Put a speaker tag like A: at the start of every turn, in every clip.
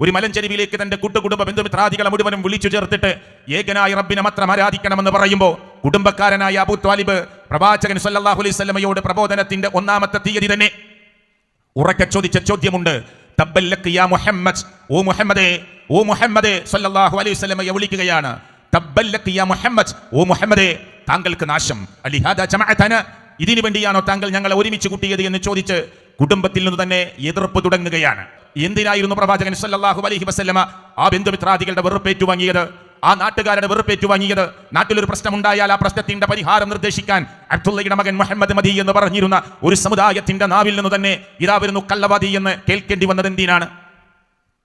A: ഒരു മലഞ്ചരിവിലേക്ക് തന്റെ കുട്ടുകുടുംബ ബന്ധുമിത്രാദികളെ മുഴുവനും വിളിച്ചു ചേർത്തിട്ട് ഏകനായ റബ്ബിനെ മാത്രം ആരാധിക്കണമെന്ന് പറയുമ്പോൾ കുടുംബക്കാരനായ അബു ത്വാലിബ് പ്രവാചകൻ സല്ലല്ലാഹു അലൈഹി സ്വലമയോട് പ്രബോധനത്തിന്റെ ഒന്നാമത്തെ തീയതി തന്നെ. ഉറക്കെ ചോദിച്ച ചോദ്യമുണ്ട്. തബ്ബല്ലക്ക് യാ മുഹമ്മദ് ഓ മുഹമ്മദേ ഓ മുഹമ്മദേ സല്ലല്ലാഹു അലൈഹി വസല്ലമയെ വിളിക്കുകയാണ്. തബ്ബല്ലക്ക് യാ മുഹമ്മദ് ഓ മുഹമ്മദേ താങ്കൾക്ക് നാശം. അലിഹാദ ജമഅതന ഇതിനു വേണ്ടിയാണോ താങ്കൾ ഞങ്ങളെ ഒരുമിച്ച് കൂട്ടിയത് എന്ന് ചോദിച്ച് കുടുംബത്തിൽ നിന്ന് തന്നെ എതിർപ്പ് തുടങ്ങുകയാണ്. എന്തിനായിരുന്നു പ്രവാചകൻ സല്ലാഹു അലഹി വസല്ലമ ആ ബന്ധുമിത്രാദികളുടെ വെറുപ്പേറ്റു വാങ്ങിയത്? ആ നാട്ടുകാരുടെ വെറുപ്പേറ്റു വാങ്ങിയത്? നാട്ടിലൊരു പ്രശ്നമുണ്ടായാൽ ആ പ്രശ്നത്തിന്റെ പരിഹാരം നിർദ്ദേശിക്കാൻ അബ്ദുള്ളയുടെ മകൻ മുഹമ്മദ് മദി എന്ന് പറഞ്ഞിരുന്ന ഒരു സമുദായത്തിന്റെ നാവിൽ നിന്ന് തന്നെ ഇതാ വരുന്നു കള്ളവാദി എന്ന് കേൾക്കേണ്ടി വന്നത് എന്തിനാണ്?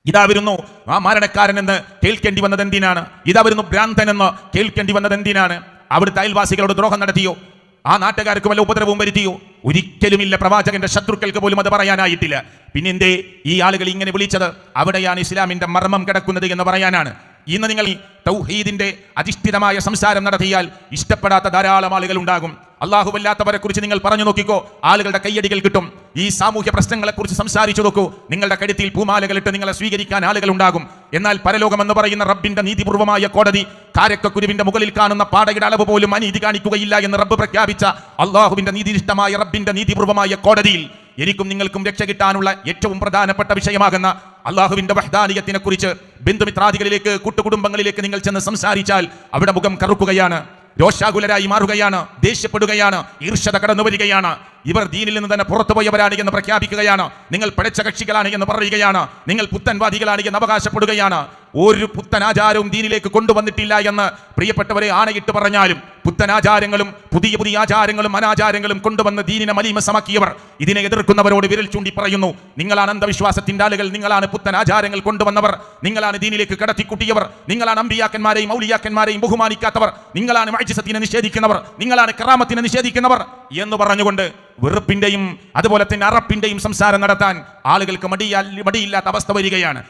A: ഇതാ വരുന്നു ആ മരണക്കാരൻ എന്ന് കേൾക്കേണ്ടി വന്നത് എന്തിനാണ്? ഇതാ വരുന്നു ഭ്രാന്തൻ എന്ന് കേൾക്കേണ്ടി വന്നത് എന്തിനാണ്? അവിടുത്തെ അയൽവാസികളോട് ദ്രോഹം നടത്തിയോ? ആ നാട്ടുകാർക്ക് വല്ല ഉപദ്രവവും വരുത്തിയോ? ഒരിക്കലുമില്ല പ്രവാചകന്റെ ശത്രുക്കൾക്ക് പോലും അത് പറയാനായിട്ടില്ല. പിന്നെന്തേ ഈ ആളുകൾ ഇങ്ങനെ വിളിച്ചത്? അവിടെയാണ് ഇസ്ലാമിന്റെ മർമ്മം കിടക്കുന്നത് എന്ന് പറയാനാണ്. ഇന്ന് നിങ്ങൾ തൗഹീദിന്റെ അധിഷ്ഠിതമായ സംസാരം നടത്തിയാൽ ഇഷ്ടപ്പെടാത്ത ധാരാളം ആളുകൾ ഉണ്ടാകും. അള്ളാഹുവല്ലാത്തവരെ കുറിച്ച് നിങ്ങൾ പറഞ്ഞു നോക്കിക്കോ. ആളുകളുടെ കയ്യടികൾ കിട്ടും. ഈ സാമൂഹ്യ പ്രശ്നങ്ങളെ കുറിച്ച് സംസാരിച്ചു നോക്കൂ. നിങ്ങളുടെ കഴുത്തിൽ പൂമാലകളിട്ട് നിങ്ങളെ സ്വീകരിക്കാൻ ആളുകൾ ഉണ്ടാകും എന്നാൽ പരലോകം എന്ന് പറയുന്ന റബ്ബിന്റെ നീതിപൂർവമായ കോടതി കാരക്കക്കുരുവിന്റെ മുകളിൽ കാണുന്ന പാടയുടെ അളവ് പോലും അനീതി കാണിക്കുകയില്ല എന്ന് റബ്ബ് പ്രഖ്യാപിച്ച അള്ളാഹുവിന്റെ നീതിനിഷ്ഠമായ റബ്ബിന്റെ നീതിപൂർവമായ കോടതിയിൽ എനിക്കും നിങ്ങൾക്കും രക്ഷ കിട്ടാനുള്ള ഏറ്റവും പ്രധാനപ്പെട്ട വിഷയമാകുന്ന അള്ളാഹുവിന്റെ വഹദാനിയത്തിനെ കുറിച്ച് ബന്ധുമിത്രാദികളിലേക്ക് കൂട്ടുകുടുംബങ്ങളിലേക്ക് നിങ്ങൾ ചെന്ന് സംസാരിച്ചാൽ അവിടെ മുഖം കറുക്കുകയാണ്. രോഷാകുലരായി മാറുകയാണ് ദേഷ്യപ്പെടുകയാണ് ഈർഷത കടന്നു വരികയാണ്. ഇവർ ദീനിൽ നിന്ന് തന്നെ പുറത്തുപോയവരാണ് എന്ന് പ്രഖ്യാപിക്കുകയാണ്. നിങ്ങൾ പഴച്ച കക്ഷികളാണ് എന്ന് പറയുകയാണ്. നിങ്ങൾ പുത്തൻവാദികളാണ് എന്ന് അവകാശപ്പെടുകയാണ്. ഒരു പുത്തനാചാരവും ദീനിലേക്ക് കൊണ്ടുവന്നിട്ടില്ല എന്ന് പ്രിയപ്പെട്ടവരെ ആണയിട്ട് പറഞ്ഞാലും പുത്തനാചാരങ്ങളും പുതിയ പുതിയ ആചാരങ്ങളും അനാചാരങ്ങളും കൊണ്ടുവന്ന് ദീനിനെ മലീമസമാക്കിയവർ ഇതിനെ എതിർക്കുന്നവരോട് വിരൽ ചൂണ്ടി പറയുന്നു. നിങ്ങളാണ് അന്ധവിശ്വാസത്തിന്റെ ആളുകൾ നിങ്ങളാണ് പുത്തനാചാരങ്ങൾ കൊണ്ടുവന്നവർ നിങ്ങളാണ് ദീനിലേക്ക് കടത്തിക്കുട്ടിയവർ നിങ്ങളാണ് അമ്പിയാക്കന്മാരെയും മൗലിയാക്കന്മാരെയും ബഹുമാനിക്കാത്തവർ നിങ്ങളാണ് മൈജിസത്തിനെ നിഷേധിക്കുന്നവർ നിങ്ങളാണ് കറാമത്തിനെ നിഷേധിക്കുന്നവർ എന്ന് പറഞ്ഞുകൊണ്ട് വെറുപ്പിന്റെയും അതുപോലെ തന്നെ അറപ്പിന്റെയും സംസാരം നടത്താൻ ആളുകൾക്ക് മടിയാ മടിയില്ലാത്ത അവസ്ഥ വരികയാണ്.